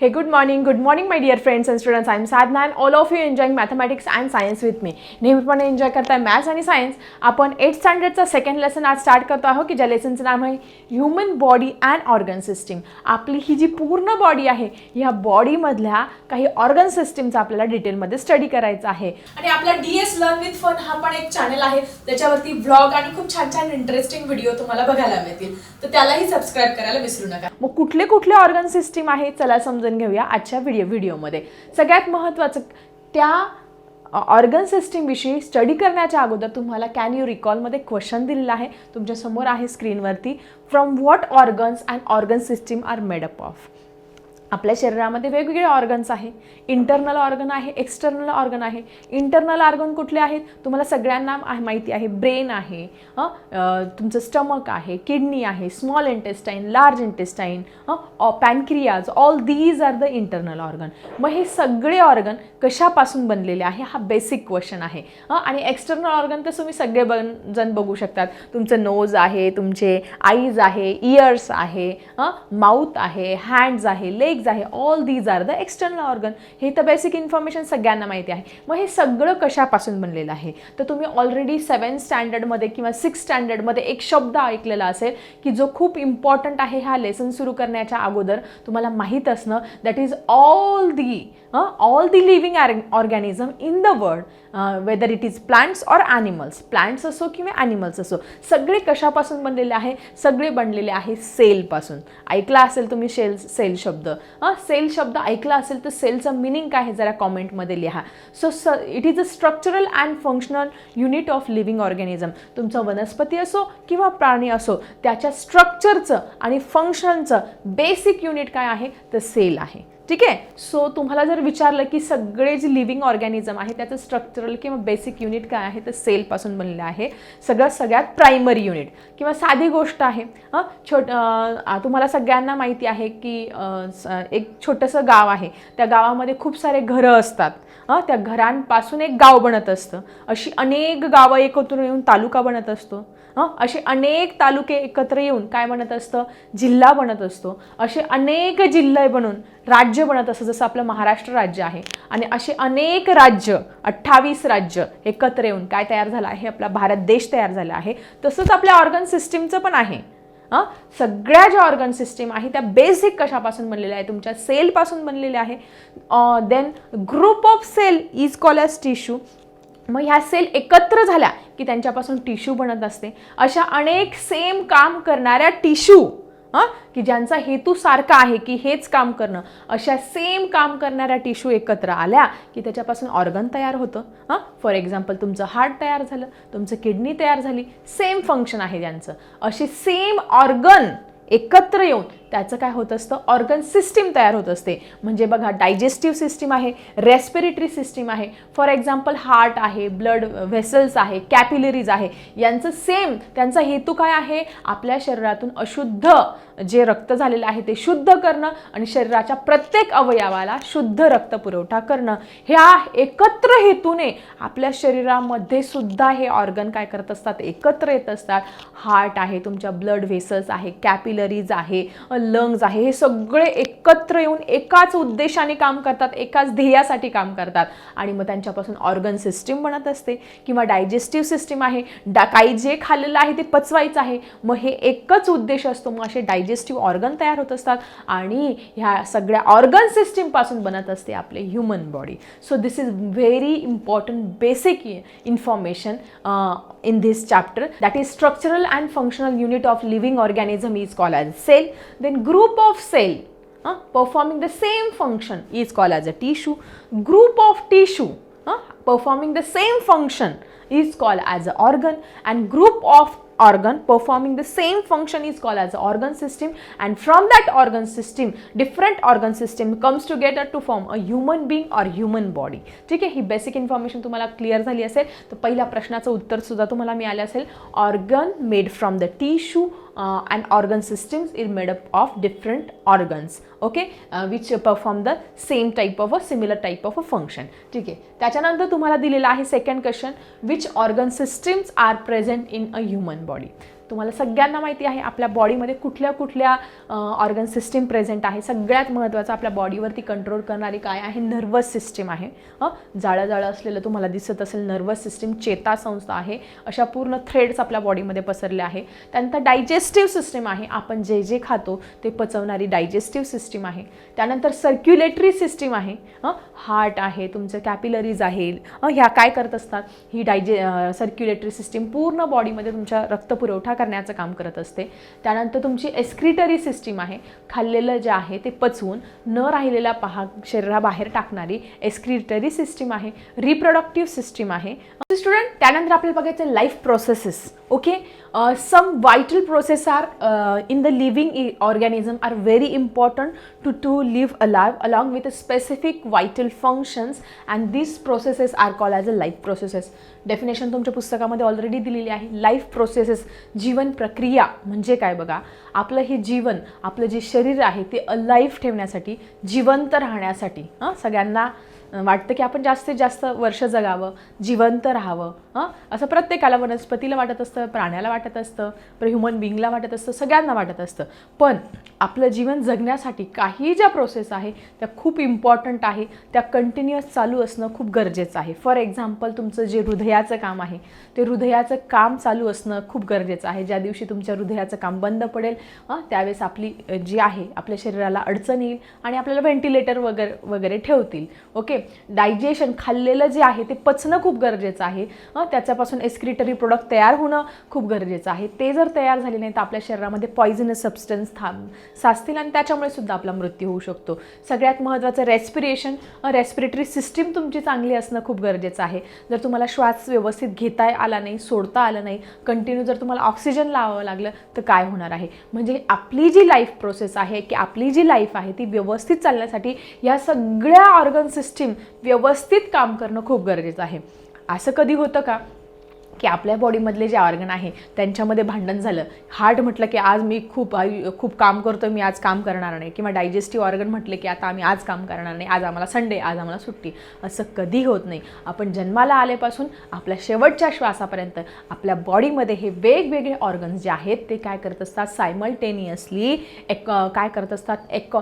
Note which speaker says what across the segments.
Speaker 1: Hey, good morning. Good morning, my dear friends and students. I'm Sadhna and all of you enjoying mathematics and science with me. नेहमीप्रमाणे enjoy करताय maths आणि science आपण eight स्टँडर्डचा second lesson आज start करतो आहोत की ज्या लेसनचं नाव आहे human body and organ system आपली ही जी पूर्ण बॉडी आहे ह्या बॉडीमधल्या काही ऑर्गन सिस्टीमचा आपल्याला डिटेलमध्ये स्टडी करायचा आहे.
Speaker 2: आणि आपला D S learn with fun हा पण एक चॅनल आहे. त्याच्यावरती ब्लॉग आणि खूप छान छान इंटरेस्टिंग व्हिडिओ तुम्हाला बघायला मिळतील. तर त्यालाही सबस्क्राईब करायला विसरू नका.
Speaker 1: मग कुठले कुठले ऑर्गन सिस्टीम आहे? चला समजून घेऊया आजच्या व्हिडिओ व्हिडिओमध्ये सगळ्यात महत्त्वाचं त्या ऑर्गन सिस्टीमविषयी स्टडी करण्याच्या अगोदर तुम्हाला कॅन यू रिकॉलमध्ये क्वेश्चन दिलेला आहे. तुमच्यासमोर आहे स्क्रीनवरती from what organs and organ system are made up of आपल्या शरीरामध्ये वेगवेगळे ऑर्गन्स आहे. इंटरनल ऑर्गन आहे एक्सटर्नल ऑर्गन आहे. इंटरनल ऑर्गन कुठले आहेत? तुम्हाला सगळ्यांना आहे माहिती आहे. ब्रेन आहे हं? तुमचं स्टमक आहे किडनी आहे small intestine large intestine pancreas all these are the internal organ मग हे सगळे ऑर्गन कशापासून बनलेले आहे? हा बेसिक क्वेश्चन आहे. आणि एक्सटर्नल ऑर्गन तर तुम्ही सगळे बन जण बघू शकतात. तुमचं नोज आहे तुमचे आईज आहे इयर्स आहे माउथ आहे हँड्स आहे लेग लेग्स आहे. All these are the external organ हे तर बेसिक इन्फॉर्मेशन सगळ्यांना माहिती आहे. मग हे सगळं कशापासून बनलेलं आहे? तर तुम्ही ऑलरेडी सेवन स्टँडर्डमध्ये किंवा सिक्स स्टँडर्डमध्ये एक शब्द ऐकलेला असेल की जो खूप इम्पॉर्टंट आहे हा लेसन सुरू करण्याच्या अगोदर तुम्हाला माहीत असणं. That is all the all the organism organism in the world whether it is plants or animals plants असो किंवा ॲनिमल्स असो सगळे कशापासून बनलेले आहे? सगळे बनलेले आहे सेलपासून ऐकला असेल तुम्ही शेल सेल शब्द. हां सेल शब्द ऐकला असेल तर सेलचं मिनिंग काय आहे? जरा कॉमेंटमध्ये लिहा. सो स it is a structural and functional unit of living organism तुमचं वनस्पती असो किंवा प्राणी असो त्याच्या स्ट्रक्चरचं आणि फंक्शनचं बेसिक युनिट काय आहे? तर सेल आहे. ठीक आहे? सो तुम्हाला जर विचारलं की सगळे जे लिव्हिंग ऑर्गॅनिझम आहे त्याचं स्ट्रक्चरल किंवा बेसिक युनिट काय आहे तर सेलपासून बनलेलं आहे. सगळं सगळ्यात प्रायमरी युनिट किंवा साधी गोष्ट आहे हां? छोट तुम्हाला सगळ्यांना माहिती आहे की एक छोटंसं गाव आहे. त्या गावामध्ये खूप सारे घरं असतात. हां? त्या घरांपासून एक गाव बनत असतं. अशी अनेक गावं एकत्र येऊन तालुका बनत असतो. असे अनेक तालुके एकत्र येऊन काय म्हणत असतं? जिल्हा बनत असतो. असे अनेक जिल्हे बनून राज्य बनत असतं जसं आपलं महाराष्ट्र राज्य आहे. आणि असे अनेक राज्य अठ्ठावीस राज्य एकत्र येऊन काय तयार झालं आहे? आपला भारत देश तयार झाला आहे. तसंच आपल्या ऑर्गन सिस्टीमचं पण आहे. हां सगळ्या ज्या ऑर्गन सिस्टीम आहे त्या बेसिक कशापासून बनलेल्या आहे तुमच्या सेलपासून बनलेल्या आहे. Then group of cell is call as tissue मग ह्या सेल एकत्र झाल्या की त्यांच्यापासून टिश्यू बनत असते अशा अनेक सेम काम करणाऱ्या टिश्यू हां की ज्यांचा हेतू सारखा आहे की हेच काम करणं अशा सेम काम करणाऱ्या टिश्यू एकत्र आल्या की त्याच्यापासून ऑर्गन तयार होतं. हां फॉर एक्झाम्पल तुमचं हार्ट तयार झालं तुमचं किडनी तयार झाली सेम फंक्शन आहे ज्यांचं. असे सेम ऑर्गन एकत्र येऊन त्याचं काय होत असतं? ऑर्गन सिस्टीम तयार होत असते. म्हणजे बघा डायजेस्टिव्ह सिस्टीम आहे रेस्पिरेटरी सिस्टीम आहे. फॉर एक्झाम्पल हार्ट आहे ब्लड व्हेसल्स आहे कॅपिलरीज आहे. यांचं सेम त्यांचा हेतू काय आहे? आपल्या शरीरातून अशुद्ध जे रक्त झालेलं आहे ते शुद्ध करणं आणि शरीराच्या प्रत्येक अवयवाला शुद्ध रक्त पुरवठा करणं. ह्या एकत्र हेतूने आपल्या शरीरामध्ये सुद्धा हे ऑर्गन काय करत असतात? एकत्र येत असतात. हार्ट आहे तुमच्या ब्लड व्हेसल्स आहे कॅपिलरीज आहे लंग्स आहे. हे सगळे एकत्र येऊन एकाच उद्देशाने काम करतात एकाच ध्येयासाठी काम करतात. आणि मग त्यांच्यापासून ऑर्गन सिस्टीम बनत असते किंवा डायजेस्टिव्ह सिस्टीम आहे. डा काही जे खाल्लेलं आहे ते पचवायचं आहे. मग हे एकच उद्देश असतो. मग असे डायजेस्टिव्ह ऑर्गन तयार होत असतात आणि ह्या सगळ्या ऑर्गन सिस्टीमपासून बनत असते आपले human body so this is very important basic information in this chapter that is structural and functional unit of living organism is call as cell then group of cell uh, performing the same function is called as a tissue group of tissue uh, performing the same function is called as an organ and group of organ performing the same function is called as organ system and from that organ system different organ system comes together to form a human being or human body ठीक आहे ही basic information तुम्हाला clear झाली असेल तर पहिल्या प्रश्नाचं उत्तर सुद्धा तुम्हाला मिळालं असेल organ made from the tissue and organ systems is made up of different organs okay which perform the same type of a similar type of a function ठीक आहे? त्याच्यानंतर तुम्हाला दिलेला आहे second question which organ systems are present in a human body तुम्हाला सगळ्यांना माहिती आहे आपल्या बॉडीमध्ये कुठल्या कुठल्या ऑर्गन सिस्टीम प्रेझेंट आहे सगळ्यात महत्त्वाचं आपल्या बॉडीवरती कंट्रोल करणारी काय आहे नर्वस सिस्टीम आहे. हं? जाळं जाळं असलेलं तुम्हाला दिसत असेल नर्वस सिस्टीम चेतासंस्था आहे अशा पूर्ण थ्रेड्स आपल्या बॉडीमध्ये पसरले आहे. त्यानंतर डायजेस्टिव्ह सिस्टीम आहे आपण जे जे खातो ते पचवणारी डायजेस्टिव्ह सिस्टीम आहे. त्यानंतर सर्क्युलेटरी सिस्टीम आहे. हं? हार्ट आहे तुमचं कॅपिलरीज आहे. ह्या काय करत असतात? ही डायजे सर्क्युलेटरी सिस्टीम पूर्ण बॉडीमध्ये तुमच्या रक्तपुरवठा करण्याचं काम करत असते. त्यानंतर तुमची एस्क्रिटरी सिस्टीम आहे. खाल्लेलं जे आहे ते पचवून न राहिलेला पहा शरीराबाहेर टाकणारी एस्क्रिटरी सिस्टीम आहे. रिप्रोडक्टिव्ह सिस्टीम आहे. स्टुडंट त्यानंतर आपल्याला बघायचं life processes okay some vital process are in the living organism are very important to to live alive along with specific vital functions and this processes are call as a life processes definition तुमच्या पुस्तकामध्ये already दिलेली आहे. Life processes जीवन प्रक्रिया म्हणजे काय बघा? आपलं हे जीवन आपलं जे शरीर आहे ते अलाईव्ह ठेवण्यासाठी जिवंत राहण्यासाठी हां? सगळ्यांना वाटतं की आपण जास्तीत जास्त वर्ष जगावं जिवंत राहावं हां? असं प्रत्येकाला वनस्पतीला वाटत असतं प्राण्याला वाटत असतं पर ह्युमन बिंगला वाटत असतं सगळ्यांना वाटत असतं. पण आपलं जीवन जगण्यासाठी काही ज्या प्रोसेस आहे त्या खूप इम्पॉर्टंट आहे त्या कंटिन्युअस चालू असणं खूप गरजेचं आहे. फॉर एक्झाम्पल तुमचं जे हृदयाचं काम आहे ते हृदयाचं काम चालू असणं खूप गरजेचं आहे. ज्या दिवशी तुमच्या हृदयाचं काम बंद पडेल हां? त्यावेळेस आपली जी आहे आपल्या शरीराला अडचण येईल आणि आपल्याला व्हेंटिलेटर वगैरे वगैरे ठेवतील. ओके डायजेशन खाल्लेलं जे आहे ते पचणं खूप गरजेचं आहे. त्याच्यापासून एस्क्रिटरी प्रोडक्ट तयार होणं खूप गरजेचं आहे. ते जर तयार झाले नाही तर आपल्या शरीरामध्ये पॉयझनस सबस्टन्स थांब साचतील आणि त्याच्यामुळे सुद्धा आपला मृत्यू होऊ शकतो. सगळ्यात महत्त्वाचं रेस्पिरेशन रेस्पिरेटरी सिस्टीम तुमची चांगली असणं खूप गरजेचं आहे. जर तुम्हाला श्वास व्यवस्थित घेता आला नाही सोडता आलं नाही कंटिन्यू जर तुम्हाला ऑक्सिजन लावावं लागलं तर काय होणार आहे? म्हणजे आपली जी लाईफ प्रोसेस आहे की आपली जी लाईफ आहे ती व्यवस्थित चालण्यासाठी या सगळ्या ऑर्गन सिस्टीम व्यवस्थित काम करणं खूप गरजेचं आहे. असं कधी होतं का? की आपल्या बॉडीमधले जे ऑर्गन आहे त्यांच्यामध्ये भांडण झालं. हार्ट म्हटलं की आज मी खूप खूप काम करतो मी आज काम करणार नाही. किंवा डायजेस्टिव्ह ऑर्गन म्हटले की आता आम्ही आज काम करणार नाही आज आम्हाला संडे आज आम्हाला सुट्टी. असं कधी होत नाही. आपण जन्माला आल्यापासून आपल्या शेवटच्या श्वासापर्यंत आपल्या बॉडीमध्ये हे वेगवेगळे ऑर्गन्स जे आहेत ते काय करत असतात? सायमल्टेनियसली एक काय करत असतात? एक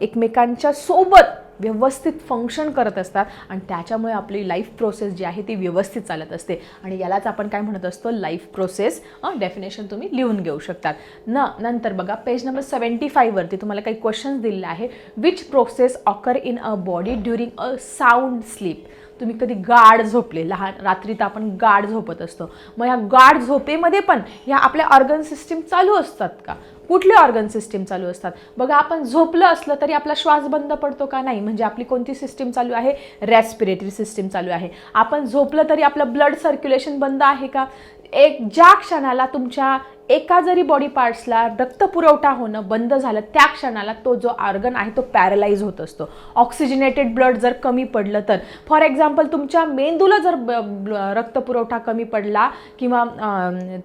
Speaker 1: एकमेकांच्या सोबत व्यवस्थित फंक्शन करत असतात आणि त्याच्यामुळे आपली लाईफ प्रोसेस जी आहे ती व्यवस्थित चालत असते. आणि यालाच आपण काय म्हणत असतो? लाईफ प्रोसेस डेफिनेशन तुम्ही लिहून घेऊ शकतात. न नंतर बघा पेज नंबर सेवन्टी फाईव्हवरती तुम्हाला काही क्वेश्चन्स दिलेले आहे which process occur in a body during a sound sleep तुम्ही कधी गाढ झोपले लहान रात्री तर आपण गाढ झोपत असतो. मग ह्या गाढ झोपेमध्ये पण ह्या आपल्या ऑर्गन सिस्टीम चालू असतात का? कुठले ऑर्गन सिस्टीम चालू असतात? बघा आपण झोपलं असलं तरी आपला श्वास बंद पडतो का नाही? म्हणजे आपली कोणती सिस्टीम चालू आहे? रेस्पिरेटरी सिस्टीम चालू आहे. आपण झोपलं तरी आपलं ब्लड सर्क्युलेशन बंद आहे का? एक ज्या क्षणाला तुमच्या एका जरी बॉडी पार्ट्सला रक्तपुरवठा होणं बंद झालं त्या क्षणाला तो जो ऑर्गन आहे तो पॅरलाइज होत असतो. ऑक्सिजनेटेड ब्लड जर कमी पडलं तर. फॉर एक्झाम्पल तुमच्या मेंदूला जर ब- पुरवठा रक्तपुरवठा कमी पडला किंवा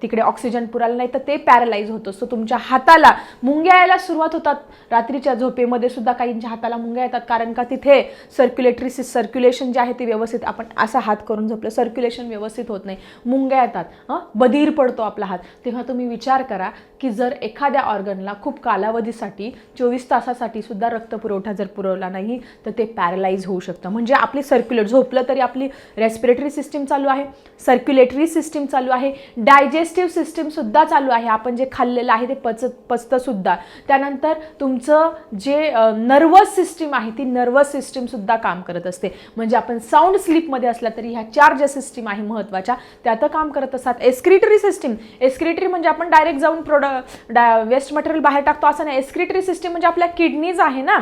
Speaker 1: तिकडे ऑक्सिजन पुराला नाही तर ते पॅरलाइज होत असतो. तुमच्या हाताला मुंग्या यायला सुरुवात होतात. रात्रीच्या झोपेमध्ये सुद्धा काहींच्या हाताला मुंग्या येतात. कारण का तिथे सर्क्युलेटरी सर्क्युलेशन जे आहे ते व्यवस्थित आपण असा हात करून झोपलं. सर्क्युलेशन व्यवस्थित होत नाही. मुंग्या येतात. हं? बधीर पडतो आपला हात. तेव्हा तुम्ही विचार करा की जर एखाद्या ऑर्गनला खूप कालावधीसाठी चोवीस तासासाठी सुद्धा रक्तपुरवठा जर पुरवला नाही तर ते पॅरलाइज होऊ शकतं. म्हणजे आपली सर्क्युलेट झोपलं तरी आपली रेस्पिरेटरी सिस्टीम चालू आहे सर्क्युलेटरी सिस्टीम चालू आहे डायजेस्टिव्ह सिस्टीम सुद्धा चालू आहे. आपण जे खाल्लेलं आहे ते पचत पचतंसुद्धा त्यानंतर तुमचं जे नर्वस सिस्टीम आहे ती नर्वस सिस्टीम सुद्धा काम करत असते. म्हणजे आपण साऊंड स्लीपमध्ये असला तरी ह्या चार ज्या सिस्टीम आहे महत्त्वाच्या त्या तर काम करत असतात. एस्क्रिटरी सिस्टीम एस्क्रिटरी म्हणजे आपण आपण डायरेक्ट जाऊन प्रोडक्ट वेस्ट मटेरियल बाहेर टाकतो असं नाही. एस्क्रिटरी सिस्टीम म्हणजे आपल्या किडनीज आहे ना.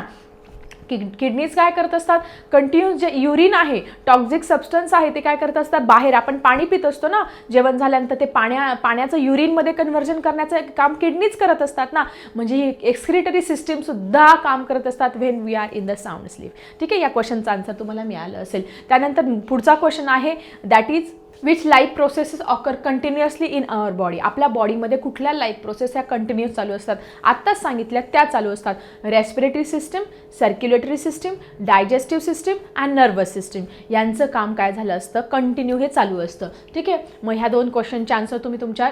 Speaker 1: किडनीज काय करत असतात? कंटिन्यू जे युरिन आहे टॉक्झिक सबस्टन्स आहे ते काय करत असतात? बाहेर आपण पाणी पित असतो ना. जेवण झाल्यानंतर ते पाण्या पाण्याचं युरिनमध्ये कन्व्हर्जन करण्याचं काम किडनीज करत असतात ना. म्हणजे ही एक्सक्रिटरी सिस्टीमसुद्धा काम करत असतात when we are in the sound sleep ठीक आहे? या क्वेश्चनचा आन्सर तुम्हाला मिळालं असेल. त्यानंतर पुढचा क्वेश्चन आहे that is which life processes occur continuously in our body आपल्या बॉडीमध्ये कुठल्या लाईफ प्रोसेस ह्या कंटिन्युअस चालू असतात? आत्ताच सांगितल्या त्या चालू असतात. Respiratory system circulatory system digestive system and nervous system यांचं काम काय झालं असतं? कंटिन्यू हे चालू असतं. ठीक आहे? मग ह्या दोन क्वेश्चनचे आन्सर तुम्ही तुमच्या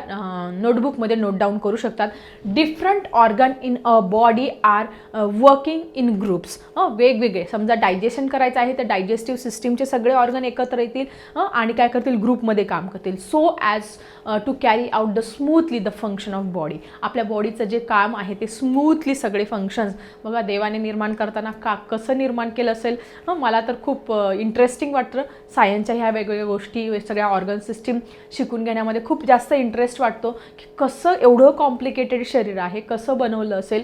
Speaker 1: नोटबुकमध्ये नोट डाऊन करू शकतात. Different organ in a body are working in groups वेगवेगळे. समजा डायजेशन करायचं आहे तर डायजेस्टिव्ह सिस्टीमचे सगळे ऑर्गन एकत्र येतील. आणि काय करतील? ग्रुप ग्रुपमध्ये काम करतील. So as to carry out the smoothly the function of body आपल्या बॉडीचं जे काम आहे ते स्मूथली सगळे फंक्शन्स बघा देवाने निर्माण करताना का कसं निर्माण केलं असेल? मला तर खूप uh, इंटरेस्टिंग वाटतं. सायन्सच्या ह्या वेगवेगळ्या गोष्टी सगळ्या ऑर्गन सिस्टीम शिकून घेण्यामध्ये खूप जास्त इंटरेस्ट वाटतो की कसं एवढं कॉम्प्लिकेटेड शरीर आहे कसं बनवलं असेल?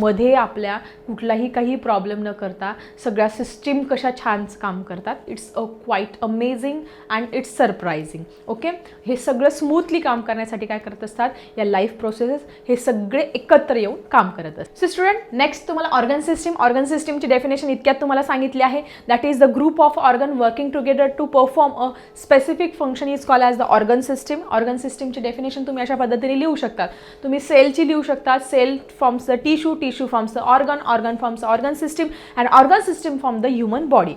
Speaker 1: मध्ये आपल्या कुठलाही काही प्रॉब्लेम न करता सगळ्या सिस्टीम कशा छान काम करतात? It's a quite amazing and it's surprising okay हे सगळं स्मूथली काम करण्यासाठी काय करत असतात? या लाईफ प्रोसेसेस हे सगळे एकत्र येऊन काम करत असतात. सो स्टुडंट नेक्स्ट तुम्हाला ऑर्गन सिस्टीम ऑर्गन सिस्टीमची डेफिनेशन इतक्यात तुम्हाला सांगितली आहे. That is the group of organ working together to perform a specific function is call as the organ system organ सिस्टीमची डेफिनेशन तुम्ही अशा पद्धतीने लिहू शकतात तुम्ही सेलची लिहू शकता. Cell forms the tissue tissue forms the organ organ forms organ system and organ system form the human body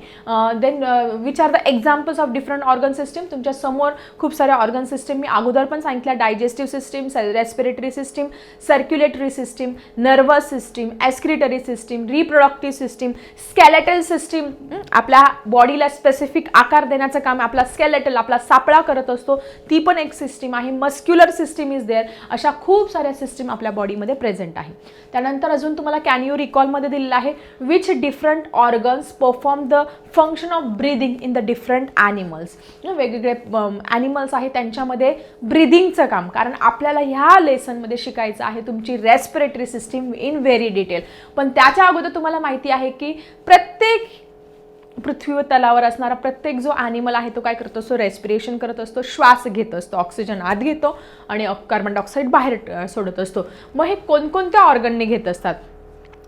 Speaker 1: then which are the examples of different organ system तुमच्यासमोर खूप साऱ्या ऑर्गन सिस्टीम मी अगोदर पण सांगितल्या digestive system respiratory system circulatory system nervous system excretory system reproductive system skeletal system आपल्या बॉडीला specific आकार देण्याचं काम आपला स्केलेटल आपला सापळा करत असतो ती पण एक सिस्टीम आहे. मस्क्युलर सिस्टीम इज देअर अशा खूप साऱ्या सिस्टीम आपल्या बॉडीमध्ये प्रेझेंट आहे. त्यानंतर अजून तुम्हाला कॅन यू रिकॉलमध्ये दिलेलं आहे. Which different organs perform the function of breathing in the different animals वेगवेगळे ॲनिमल्स आहेत त्यांच्यामध्ये ब्रिदिंगचं काम. कारण आपल्याला ह्या लेसनमध्ये शिकायचं आहे तुमची respiratory system in very detail पण त्याच्या अगोदर तुम्हाला माहिती आहे की प्रत्येक पृथ्वीवर तलावर असणारा प्रत्येक जो ॲनिमल आहे तो काय करत असतो? रेस्पिरेशन करत असतो श्वास घेत असतो ऑक्सिजन आत घेतो आणि कार्बन डायऑक्साईड बाहेर सोडत असतो. मग हे कोणकोणत्या ऑर्गनने घेत असतात?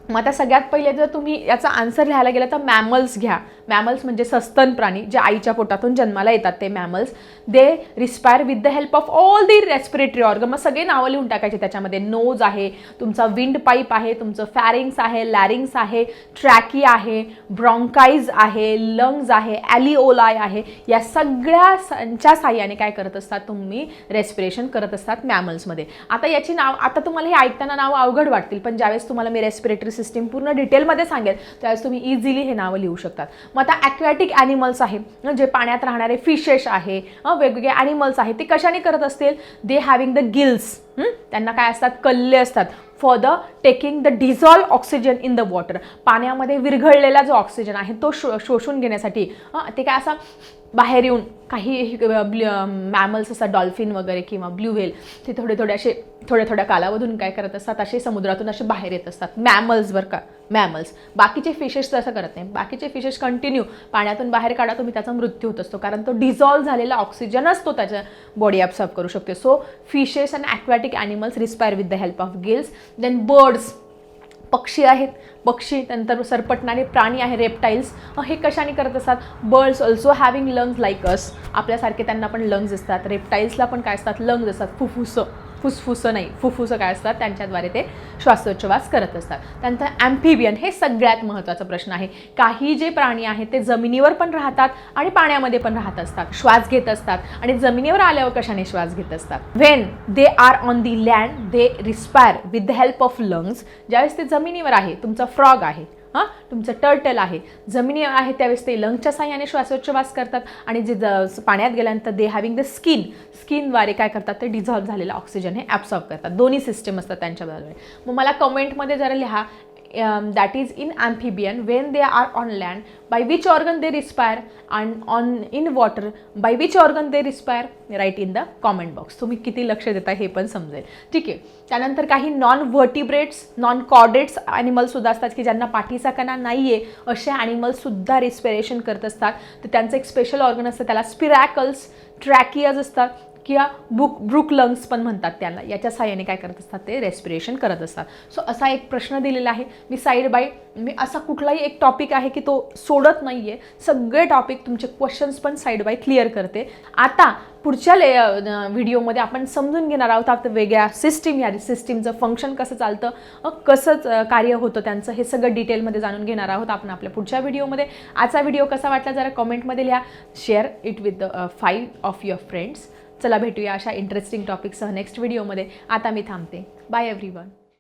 Speaker 1: मग आता सगळ्यात पहिले जर तुम्ही याचा आन्सर लिहायला गेला तर मॅमल्स घ्या. मॅमल्स म्हणजे सस्तन प्राणी जे आईच्या पोटातून जन्माला येतात ते mammals they respire with the help of all the respiratory organ मग सगळे नावं लिहून टाकायचे त्याच्यामध्ये. नोज आहे तुमचा विंड पाईप आहे तुमचं फॅरिंग्स आहे लॅरिंग्स आहे ट्रॅकी आहे ब्रॉन्काईज आहे लंग्ज आहे ॲलिओलाय आहे. या सगळ्या संच्या साह्याने काय करत असतात? तुम्ही रेस्पिरेशन करत असतात मॅमल्समध्ये आता याची नाव आता तुम्हाला हे ऐकताना नाव अवघड वाटतील पण ज्यावेळेस तुम्हाला मी रेस्पिरेटरी सिस्टीम पूर्ण डिटेलमध्ये सांगेल. त्यावेळेस तुम्ही इझिली हे नावं लिहू शकतात. मग आता ॲक्वॅटिक ॲनिमल्स आहे. जे पाण्यात राहणारे फिशेस आहे वेगवेगळे ॲनिमल्स आहे ते कशाने करत असतील? दे हॅविंग द गिल्स त्यांना काय असतात? कल्ले असतात. For the taking the dissolve oxygen in the water पाण्यामध्ये विरघळलेला जो ऑक्सिजन आहे तो शो शोषून घेण्यासाठी ते काय असा बाहेर येऊन काही मॅमल्स असतात डॉल्फिन वगैरे किंवा ब्ल्यू व्हेल ते थोडे थोडे असे थोड्या थोड्या कालावधून काय करत असतात असे समुद्रातून असे बाहेर येत असतात. मॅमल्स बरं का? मॅमल्स बाकीचे फिशेस तसं करत नाही. बाकीचे फिशेस कंटिन्यू पाण्यातून बाहेर काढा तुम्ही त्याचा मृत्यू होत असतो. कारण तो डिझॉल्व झालेला ऑक्सिजनच तो त्याच्या बॉडी ॲब्सॉर्ब करू शकते. So fishes and aquatic animals respire with the help of gills then birds पक्षी आहेत. पक्षी नंतर सरपटणारे प्राणी आहे रेप्टाईल्स हे कशाने करत असतात? Birds also having lungs like us आपल्यासारखे त्यांना पण लंग्स असतात. रेप्टाईल्सला पण काय असतात? लंग्स असतात. फुफ्फुसं. फुसफुसं नाही फुफ्फुसं काय असतात? त्यांच्याद्वारे ते श्वासोच्छवास करत असतात. त्यानंतर ॲम्फिबियन हे सगळ्यात महत्त्वाचा प्रश्न आहे. काही जे प्राणी आहेत ते जमिनीवर पण राहतात आणि पाण्यामध्ये पण राहत असतात. श्वास घेत असतात आणि जमिनीवर आल्यावर कशाने श्वास घेत असतात? When they are on the land they respire with the help of lungs ज्यावेळेस ते जमिनीवर आहे तुमचा फ्रॉग आहे हां? तुमचं टर्टल आहे. जमिनी आहे त्यावेळेस ते लंगच्या साह्याने श्वासोच्छवास करतात आणि जे ज पाण्यात गेल्यानंतर दे हॅविंग द स्किन स्किनद्वारे काय करतात? ते डिझॉल्व झालेलं ऑक्सिजन हे ॲब्सॉर्ब करतात. दोन्ही सिस्टम असतात त्यांच्याबरोबर. मग मला कमेंटमध्ये जरा लिहा. That is in amphibian when they are on land by which organ they respire and on in water by which organ they respire write in the comment box. तुम्ही किती लक्ष देता हे पण समजेल. ठीक आहे. त्यानंतर काही नॉन व्हर्टिब्रेट्स नॉन कॉर्डेट्स ॲनिमल्ससुद्धा असतात की ज्यांना पाठीचा कणा नाही आहे असे ॲनिमल्ससुद्धा रिस्पिरेशन करत असतात. तर त्यांचं एक स्पेशल ऑर्गन असतं त्याला स्पिरॅकल्स ट्रॅकियाज असतात. किंवा बुक ब्रुक लंग्स पण म्हणतात त्याला. याच्या साहाय्याने काय करत असतात ते रेस्पिरेशन करत असतात. सो असा एक प्रश्न दिलेला आहे. मी साईड बाय मी असा कुठलाही एक टॉपिक आहे की तो सोडत नाही आहे सगळे टॉपिक तुमचे क्वेश्चन्स पण साईड बाय क्लिअर करते. आता पुढच्या ले व्हिडिओमध्ये आपण समजून घेणार आहोत आता वेगळ्या सिस्टीम या सिस्टीमचं फंक्शन कसं चालतं कसं कार्य होतं त्यांचं हे सगळं डिटेलमध्ये जाणून घेणार आहोत आपण आपल्या पुढच्या व्हिडिओमध्ये आजचा व्हिडिओ कसा वाटला जरा कमेंटमध्ये लिहा. Share it with the five of your friends चला भेटूया अशा इंटरेस्टिंग टॉपिकसह नेक्स्ट व्हिडिओमध्ये आता मी थांबते. Bye every